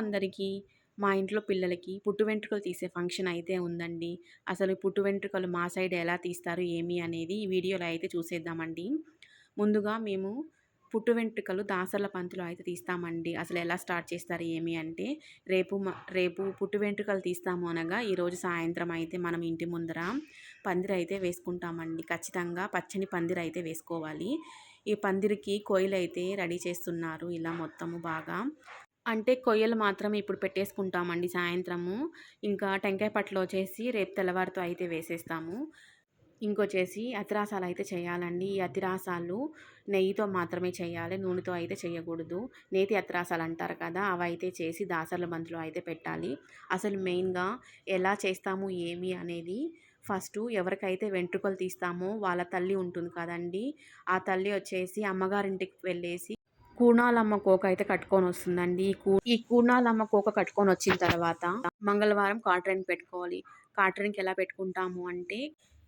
అందరికీ మా ఇంట్లో పిల్లలకి పుట్టు వెంట్రుకలు తీసే ఫంక్షన్ అయితే ఉందండి. అసలు పుట్టు వెంట్రుకలు మా సైడ్ ఎలా తీస్తారు ఏమి అనేది ఈ వీడియోలో అయితే చూసేద్దామండి. ముందుగా మేము పుట్టు వెంట్రుకలు దాసర్ల పంతులు అయితే తీస్తామండి. అసలు ఎలా స్టార్ట్ చేస్తారు ఏమి అంటే రేపు రేపు పుట్టు వెంట్రుకలు తీస్తాము అనగా ఈరోజు సాయంత్రం అయితే మనం ఇంటి ముందర పందిరి అయితే వేసుకుంటామండి. ఖచ్చితంగా పచ్చని పందిరి అయితే వేసుకోవాలి. ఈ పందిరికి కోయిలు అయితే రెడీ చేస్తున్నారు ఇలా మొత్తము బాగా. అంటే కొయ్యలు మాత్రం ఇప్పుడు పెట్టేసుకుంటామండి సాయంత్రము. ఇంకా టెంకాయ పట్లు వచ్చేసి రేపు తెల్లవారితో అయితే వేసేస్తాము. ఇంకొచ్చేసి అతిరాసాలు అయితే చేయాలండి. ఈ అతిరాసాలు నెయ్యితో మాత్రమే చేయాలి. నూనెతో అయితే చేయకూడదు. నేతి అతిరాసాలు అంటారు కదా అవి అయితే చేసి దాసర్ల బంతులో అయితే పెట్టాలి. అసలు మెయిన్గా ఎలా చేస్తాము ఏమి అనేది ఫస్ట్ ఎవరికైతే వెంట్రుకలు తీస్తామో వాళ్ళ తల్లి ఉంటుంది కదండి. ఆ తల్లి వచ్చేసి అమ్మగారింటికి వెళ్ళేసి కూనాలమ్మ కోక అయితే కట్టుకొని వస్తుందండి. ఈ కూ ఈ కూనాలమ్మ కోక కట్టుకొని వచ్చిన తర్వాత మంగళవారం కాటన్ పెట్టుకోవాలి. కాటన్కి ఎలా పెట్టుకుంటాము అంటే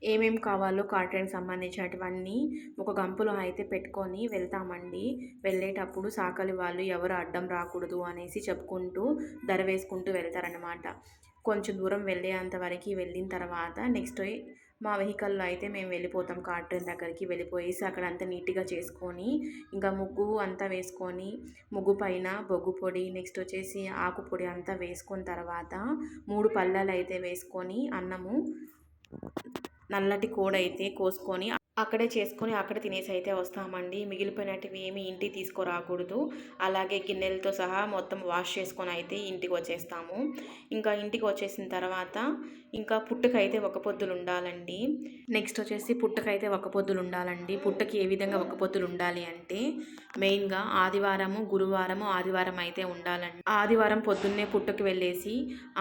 ఏమేమి కావాలో కాటన్ సంబంధించినటువన్నీ ఒక గంపులో అయితే పెట్టుకొని వెళ్తామండి. వెళ్ళేటప్పుడు సాకలి వాళ్ళు ఎవరు అడ్డం రాకూడదు అనేసి చెప్పుకుంటూ ధర వేసుకుంటూ వెళ్తారనమాట కొంచెం దూరం వెళ్ళేంత వరకు వెళ్ళిన తర్వాత నెక్స్ట్ మా వెహికల్లో అయితే మేము వెళ్ళిపోతాం కార్టూన్ దగ్గరికి. వెళ్ళిపోయేసి అక్కడ అంతా నీట్గా చేసుకొని ఇంకా ముగ్గు అంతా వేసుకొని ముగ్గు పైన బొగ్గు పొడి నెక్స్ట్ వచ్చేసి ఆకు పొడి అంతా వేసుకున్న తర్వాత మూడు పళ్ళలు అయితే వేసుకొని అన్నము నల్లటి కోడైతే కోసుకొని అక్కడే చేసుకొని అక్కడ తినేసి అయితే వస్తామండి. మిగిలిపోయినటివి ఏమి ఇంటికి తీసుకురాకూడదు. అలాగే గిన్నెలతో సహా మొత్తం వాష్ చేసుకొని అయితే ఇంటికి వచ్చేస్తాము. ఇంకా ఇంటికి వచ్చేసిన తర్వాత ఇంకా పుట్టకైతే ఒక పొద్దులు ఉండాలండి. నెక్స్ట్ వచ్చేసి పుట్టకైతే ఒక పొద్దులు ఉండాలండి. పుట్టకి ఏ విధంగా ఒక పొద్దులు ఉండాలి అంటే మెయిన్గా ఆదివారము గురువారము ఆదివారం అయితే ఉండాలండి. ఆదివారం పొద్దున్నే పుట్టకు వెళ్ళేసి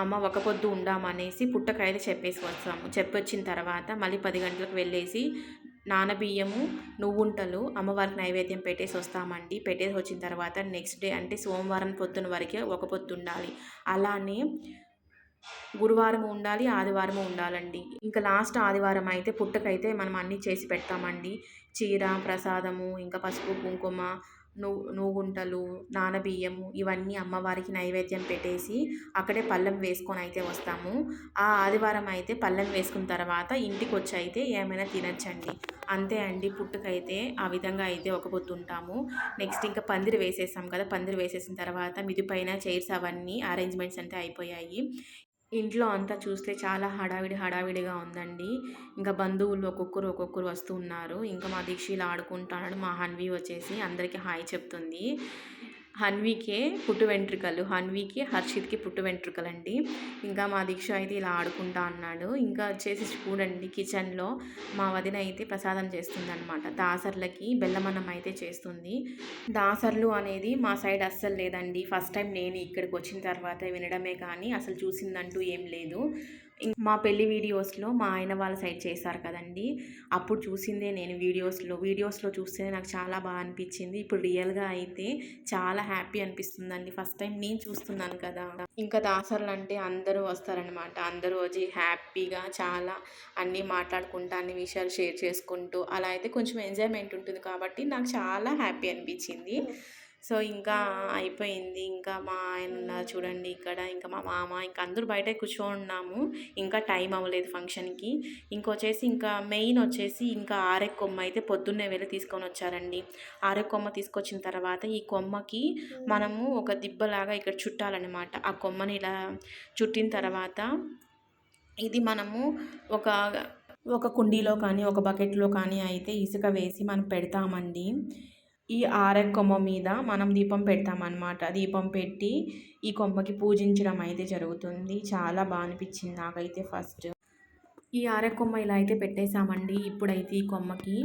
అమ్మ ఒక పొద్దు ఉండామనేసి పుట్టకైతే చెప్పేసి వస్తాము. చెప్పొచ్చిన తర్వాత మళ్ళీ పది గంటలకు వెళ్ళేసి నానబియ్యము నువ్వుంటలు అమ్మవారికి నైవేద్యం పెట్టేసి వస్తామండి. పెట్టేసి వచ్చిన తర్వాత నెక్స్ట్ డే అంటే సోమవారం పొద్దున వరకే ఒక పొద్దు ఉండాలి. అలానే గురువారం ఉండాలి ఆదివారం ఉండాలండి. ఇంకా లాస్ట్ ఆదివారం అయితే పుట్టకైతే మనం అన్నీ చేసి పెడతామండి. చీర ప్రసాదము ఇంకా పసుపు కుంకుమ నువ్వు నువ్వుంటలు నానబియ్యము ఇవన్నీ అమ్మవారికి నైవేద్యం పెట్టేసి అక్కడే పళ్ళెం వేసుకొని అయితే వస్తాము. ఆ ఆదివారం అయితే పళ్ళెం వేసుకున్న తర్వాత ఇంటికి వచ్చి అయితే ఏమైనా తినచ్చండి. అంతే అండి పుట్టుకైతే ఆ విధంగా అయితే ఒక పొద్దు ఉంటాము. నెక్స్ట్ ఇంకా పందిరి వేసేసాం కదా పందిరి వేసేసిన తర్వాత మిది పైన చైర్స్ అవన్నీ అరేంజ్మెంట్స్ అంతే అయిపోయాయి. ఇంట్లో అంతా చూస్తే చాలా హడావిడి హడావిడిగా ఉందండి. ఇంకా బంధువులు ఒక్కొక్కరు ఒక్కొక్కరు వస్తూ ఉన్నారు. ఇంకా మా దీక్షలు ఆడుకుంటాడు మా హన్వి వచ్చేసి అందరికీ హాయ్ చెప్తుంది. హన్వీకే పుట్టు వెంట్రుకలు హన్వీకి హర్షిత్కి పుట్టు వెంట్రుకలు అండి ఇంకా మా దీక్ష అయితే ఇలా ఆడుకుంటా అన్నాడు. ఇంకా వచ్చేసి చూడండి కిచెన్లో మా వదిన అయితే ప్రసాదం చేస్తుంది అనమాట దాసర్లకి బెల్లమన్నం అయితే చేస్తుంది. దాసర్లు అనేది మా సైడ్ అస్సలు లేదండి. ఫస్ట్ టైం నేను ఇక్కడికి వచ్చిన తర్వాత వినడమే కానీ అసలు చూసిందంటూ ఏం లేదు. మా పెళ్ళి వీడియోస్లో మా ఆయన వాళ్ళ సైడ్ చేశారు కదండి. అప్పుడు చూసిందే నేను వీడియోస్లో. వీడియోస్లో చూస్తే నాకు చాలా బాగా అనిపించింది. ఇప్పుడు రియల్గా అయితే చాలా హ్యాపీ అనిపిస్తుందండి. ఫస్ట్ టైం నేను చూస్తున్నాను కదా. ఇంకా దాసర్లు అంటే అందరూ వస్తారనమాట అందరూ వచ్చి హ్యాపీగా చాలా అన్నీ మాట్లాడుకుంటూ అన్ని విషయాలు షేర్ చేసుకుంటూ అలా అయితే కొంచెం ఎంజాయ్మెంట్ ఉంటుంది కాబట్టి నాకు చాలా హ్యాపీ అనిపించింది. సో ఇంకా అయిపోయింది. ఇంకా మా ఆయన ఉన్నారు చూడండి ఇక్కడ. ఇంకా మా మామ ఇంకా అందరూ బయట కూర్చోన్నాము ఇంకా టైం అవ్వలేదు ఫంక్షన్కి. ఇంకొచ్చేసి ఇంకా మెయిన్ వచ్చేసి ఇంకా ఆరే కొమ్మ అయితే పొద్దున్నే వెళ్ళి తీసుకొని వచ్చారండి. ఆరే కొమ్మ తీసుకొచ్చిన తర్వాత ఈ కొమ్మకి మనము ఒక దిబ్బలాగా ఇక్కడ చుట్టాలన్నమాట. ఆ కొమ్మని ఇలా చుట్టిన తర్వాత ఇది మనము ఒక ఒక కుండీలో కానీ ఒక బకెట్లో కానీ అయితే ఇసుక వేసి మనం పెడతామండి. ఈ ఆరె కొమ్మ మీద మనం దీపం పెడతామన్నమాట. దీపం పెట్టి ఈ కొమ్మకి పూజించడం అయితే జరుగుతుంది. చాలా బాగా అనిపించింది నాకైతే ఫస్ట్. ఈ ఆరె కొమ్మ ఇలా అయితే పెట్టేశామండి. ఇప్పుడైతే ఈ కొమ్మకి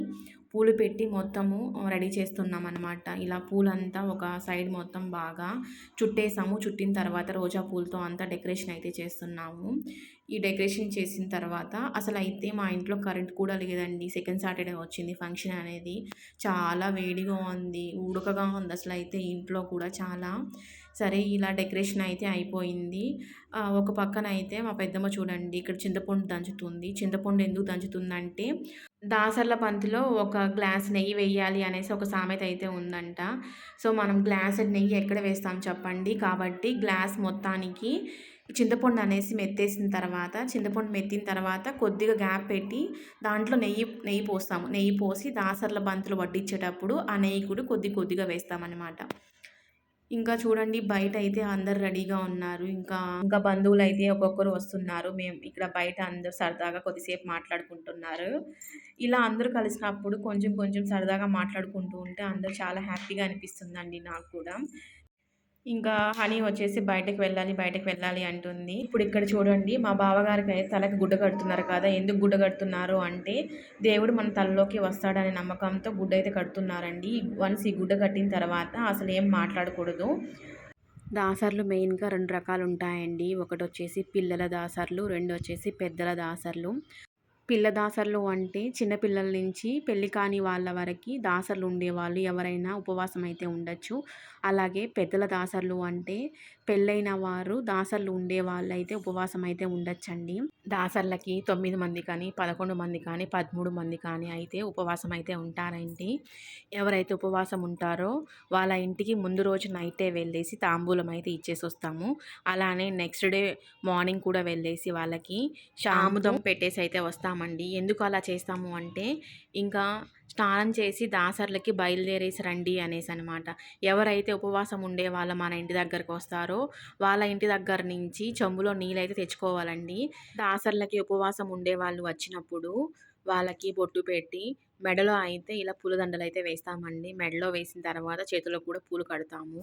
పూలు పెట్టి మొత్తము రెడీ చేస్తున్నాం అనమాట ఇలా పూలంతా ఒక సైడ్ మొత్తం బాగా చుట్టేసాము. చుట్టిన తర్వాత రోజా పూలతో అంతా డెకరేషన్ అయితే చేస్తున్నాము. ఈ డెకరేషన్ చేసిన తర్వాత అసలు అయితే మా ఇంట్లో కరెంట్ కూడా లేదండి. సెకండ్ సాటర్డే వచ్చింది ఫంక్షన్ అనేది. చాలా వేడిగా ఉంది. ఉడకగా ఉంది అసలు అయితే ఇంట్లో కూడా చాలా. సరే ఇలా డెకరేషన్ అయితే అయిపోయింది. ఒక పక్కన అయితే మా పెద్దమ్మ చూడండి ఇక్కడ చింతపండు దంచుతుంది. చింతపండు ఎందుకు దంచుతుందంటే దాసర్ల పంతిలో ఒక గ్లాస్ నెయ్యి వేయాలి అనేసి ఒక సామెత అయితే ఉందంట. సో మనం గ్లాస్ నెయ్యి ఎక్కడ వేస్తాం చెప్పండి? కాబట్టి గ్లాస్ మొత్తానికి చింతపండు అనేసి మెత్తేసిన తర్వాత చింతపండు మెత్తిన తర్వాత కొద్దిగా గ్యాప్ పెట్టి దాంట్లో నెయ్యి నెయ్యి పోస్తాము. నెయ్యి పోసి దాసర్ల బంతులు వడ్డించేటప్పుడు ఆ నెయ్యి కూడా కొద్ది కొద్దిగా వేస్తామన్నమాట. ఇంకా చూడండి బయట అయితే అందరు రెడీగా ఉన్నారు. ఇంకా ఇంకా బంధువులు అయితే ఒక్కొక్కరు వస్తున్నారు. మేము ఇక్కడ బయట అందరూ సరదాగా కొద్దిసేపు మాట్లాడుకుంటున్నారు. ఇలా అందరూ కలిసినప్పుడు కొంచెం కొంచెం సరదాగా మాట్లాడుకుంటూ ఉంటే అందరూ చాలా హ్యాపీగా అనిపిస్తుందండి నాకు కూడా. ఇంకా హనీ వచ్చేసి బయటకు వెళ్ళాలి బయటకు వెళ్ళాలి అంటుంది. ఇప్పుడు ఇక్కడ చూడండి మా బావగారికి అయితే తలకి గుడ్డ కడుతున్నారు కదా ఎందుకు గుడ్డ కడుతున్నారు అంటే దేవుడు మన తలలోకి వస్తాడనే నమ్మకంతో గుడ్డ అయితే కడుతున్నారండి. వన్స్ ఈ గుడ్డ కట్టిన తర్వాత అసలు ఏం మాట్లాడకూడదు. దాసర్లు మెయిన్గా రెండు రకాలు ఉంటాయండి. ఒకటి వచ్చేసి పిల్లల దాసర్లు రెండు వచ్చేసి పెద్దల దాసర్లు. పిల్ల దాసర్లు అంటే చిన్నపిల్లల నుంచి పెళ్ళి కాని వాళ్ళ వరకు దాసర్లు ఉండేవాళ్ళు ఎవరైనా ఉపవాసం అయితే ఉండొచ్చు. అలాగే పెద్దల దాసర్లు అంటే పెళ్ళైన వారు దాసర్లు ఉండే వాళ్ళు అయితే ఉపవాసం అయితే ఉండొచ్చండి. దాసర్లకి తొమ్మిది మంది కానీ పదకొండు మంది కానీ పదమూడు మంది కానీ అయితే ఉపవాసం అయితే ఉంటారండి. ఎవరైతే ఉపవాసం ఉంటారో వాళ్ళ ఇంటికి ముందు రోజు నైటే వెళ్ళేసి తాంబూలం అయితే ఇచ్చేసి వస్తాము అలానే నెక్స్ట్ డే మార్నింగ్ కూడా వెళ్ళేసి వాళ్ళకి షాముదం పెట్టేసి అయితే వస్తామండి. ఎందుకు అలా చేస్తాము అంటే ఇంకా స్నానం చేసి దాసర్లకి బయలుదేరేసి రండి అనేసి అనమాట ఎవరైతే ఉపవాసం ఉండే వాళ్ళు మన ఇంటి దగ్గరకు వస్తారో వాళ్ళ ఇంటి దగ్గర నుంచి చెంబులో నీళ్ళైతే తెచ్చుకోవాలండి. దాసర్లకి ఉపవాసం ఉండే వాళ్ళు వచ్చినప్పుడు వాళ్ళకి బొట్టు పెట్టి మెడలో అయితే ఇలా పూలదండలు అయితే వేస్తామండి. మెడలో వేసిన తర్వాత చేతిలో కూడా పూలు కడతాము.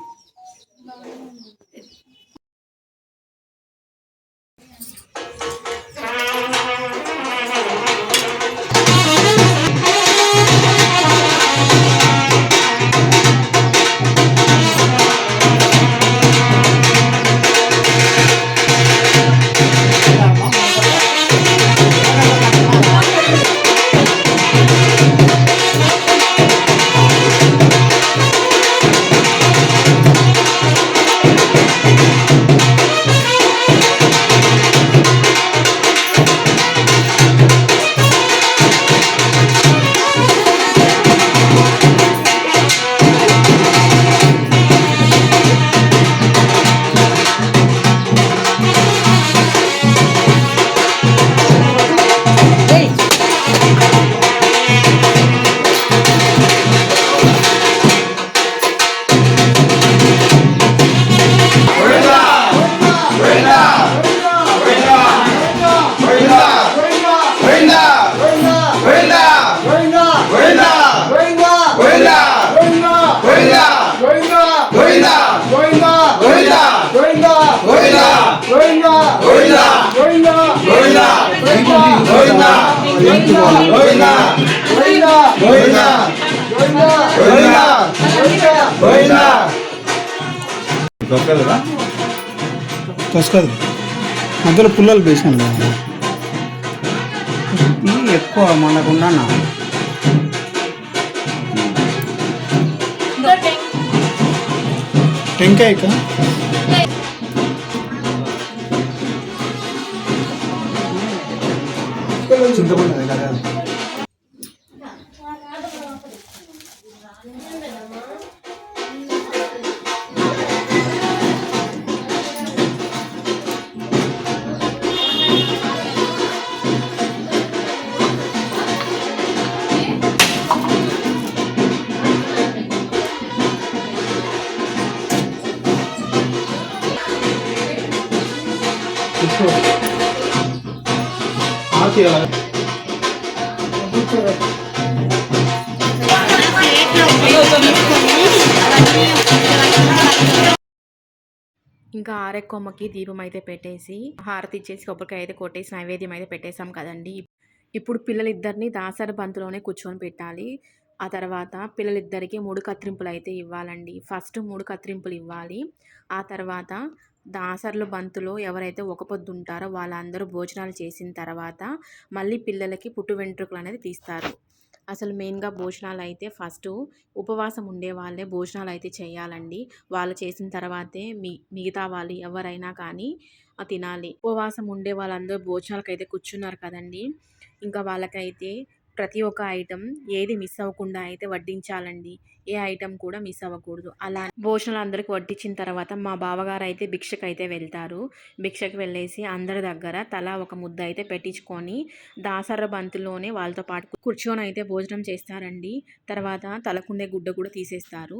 తొసకదు మధ్యలో పుల్లలు ఇది ఎక్కువ మనకుండా టెంకాయ చింతపండు అది కదా ఆకి ఇంకా ఆరెక్కొమ్మకి దీపం అయితే పెట్టేసి హారతి ఇచ్చేసి కొబ్బరికాయ అయితే కొట్టేసి నైవేద్యం అయితే పెట్టేసాం కదండి. ఇప్పుడు పిల్లలిద్దరిని దాసరి బంతులోనే కూర్చొని పెట్టాలి. ఆ తర్వాత పిల్లలిద్దరికీ మూడు కత్తిరింపులు అయితే ఇవ్వాలండి. ఫస్ట్ మూడు కత్తిరింపులు ఇవ్వాలి. ఆ తర్వాత దాసర్లు బంతులో ఎవరైతే ఒక పొద్దుంటారో వాళ్ళందరూ భోజనాలు చేసిన తర్వాత మళ్ళీ పిల్లలకి పుట్టు వెంట్రుకలు అనేది తీస్తారు. అసలు మెయిన్గా భోజనాలు అయితే ఫస్ట్ ఉపవాసం ఉండే వాళ్ళే భోజనాలు అయితే చేయాలండి. వాళ్ళు చేసిన తర్వాతే మీ మిగతా వాళ్ళు ఎవరైనా కానీ తినాలి. ఉపవాసం ఉండే వాళ్ళందరూ భోజనాలకైతే కూర్చున్నారు కదండి. ఇంకా వాళ్ళకైతే ప్రతి ఒక్క ఐటెం ఏది మిస్ అవ్వకుండా అయితే వడ్డించాలండి. ఏ ఐటెం కూడా మిస్ అవ్వకూడదు. అలా భోజనాలు అందరికి వడ్డించిన తర్వాత మా బావగారు అయితే భిక్షకు అయితే వెళ్తారు. భిక్షకు వెళ్ళేసి అందరి దగ్గర తలా ఒక ముద్ద అయితే పెట్టించుకొని దాసర బంతిలోనే వాళ్ళతో పాటు కూర్చొని అయితే భోజనం చేస్తారండి. తర్వాత తలకుండే గుడ్డ కూడా తీసేస్తారు.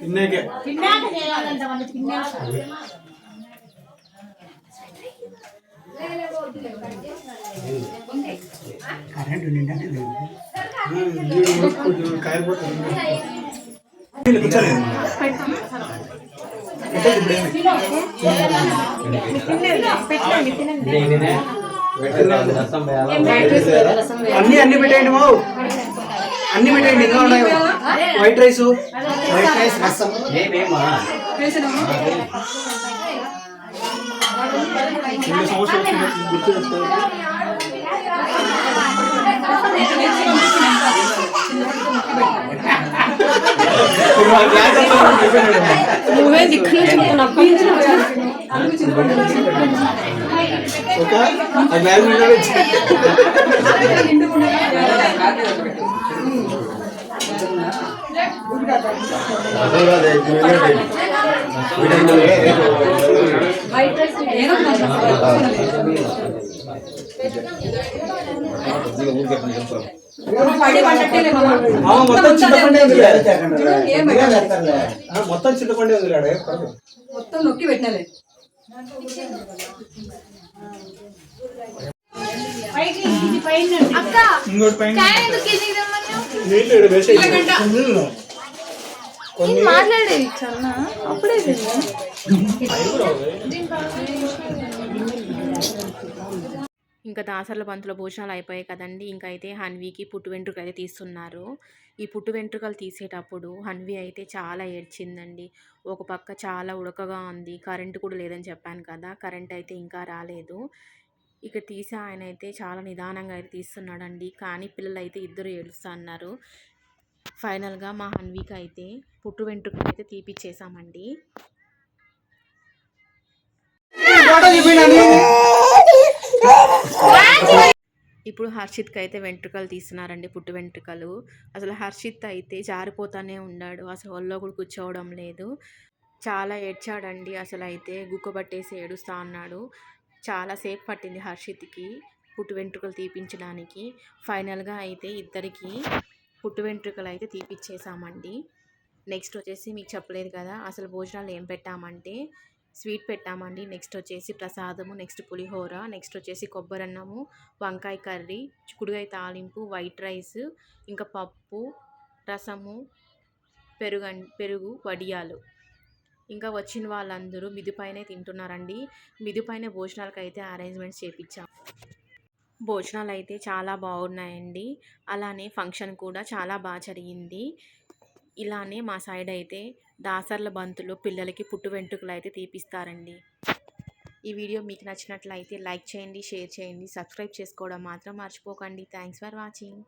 తిన్నాకే. కరెంటు నిండానే లేదు కాయపోతుంది కూర్చోలేదు అన్ని అన్ని పెట్టేయండి మావు. అన్ని పెట్టేయండి ఇంకా ఉన్నాయి. వైట్ రైస్ వైట్ రైస్ రసం రెండు సంవత్సరాలు గుర్తు తెచ్చుకోవాలి. నువ్వే దిక్కు ఒక ఆ గ్లాస్ నిండా పెట్టి. మామ మొత్తం చింతపండే ఉందిలే. ఆ, మొత్తం చింతపండే ఉంది మొత్తం నొక్కి పెట్టినలే ఇంకోటి పైన. కొన్ని మాట్లాడేది చన్న అప్పుడే ఇంకా దాసర్ల బంతులో భోజనాలు అయిపోయాయి కదండి. ఇంకా అయితే హన్వీకి పుట్టు వెంట్రుకలు అయితే తీస్తున్నారు. ఈ పుట్టు వెంట్రుకలు తీసేటప్పుడు హన్వి అయితే చాలా ఏడ్చిందండి. ఒక పక్క చాలా ఉడకగా ఉంది. కరెంటు కూడా లేదని చెప్పాను కదా. కరెంట్ అయితే ఇంకా రాలేదు. ఇక తీసే ఆయన అయితే చాలా నిదానంగా అయితే తీస్తున్నాడండి. కానీ పిల్లలు అయితే ఇద్దరు ఏడుస్తా అన్నారు ఫైనల్గా మా హన్వికి అయితే పుట్టు వెంట్రుకలు అయితే తీపిచ్చేసామండి. ఇప్పుడు హర్షిత్కి అయితే వెంట్రుకలు తీస్తున్నారండి పుట్టు వెంట్రుకలు. అసలు హర్షిత్ అయితే జారిపోతానే ఉన్నాడు అసలు ఒళ్ళో కూడా కూర్చోవడం లేదు. చాలా ఏడ్చాడండి అసలు అయితే గుక్కబట్టేసి ఏడుస్తా అన్నాడు. చాలా సేపు పట్టింది హర్షిత్కి పుట్టు వెంట్రుకలు తీపించడానికి. ఫైనల్గా అయితే ఇద్దరికి పుట్టు వెంట్రుకలు అయితే తీపిచ్చేసామండి. నెక్స్ట్ వచ్చేసి మీకు చెప్పలేదు కదా అసలు భోజనాలు ఏం పెట్టామంటే స్వీట్ పెట్టామండి. నెక్స్ట్ వచ్చేసి ప్రసాదము నెక్స్ట్ పులిహోర నెక్స్ట్ వచ్చేసి కొబ్బరన్నము వంకాయ కర్రీ చిక్కుడుకాయ తాలింపు వైట్ రైస్ ఇంకా పప్పు రసము పెరుగు పెరుగు వడియాలు. ఇంకా వచ్చిన వాళ్ళందరూ మిదిపైనే తింటున్నారండి. మిదిపైన భోజనాలకైతే అరేంజ్మెంట్స్ చేపించాం భోజనాలు అయితే చాలా బాగున్నాయండి. అలానే ఫంక్షన్ కూడా చాలా బాగా జరిగింది. ఇలానే మా సైడ్ అయితే దాసర్ల బంతులు పిల్లలకి పుట్టు వెంట్రుకలు అయితే తీపిస్తారండి. ఈ వీడియో మీకు నచ్చినట్లయితే లైక్ చేయండి షేర్ చేయండి సబ్స్క్రైబ్ చేసుకోవడం మాత్రం మర్చిపోకండి. Thanks for watching.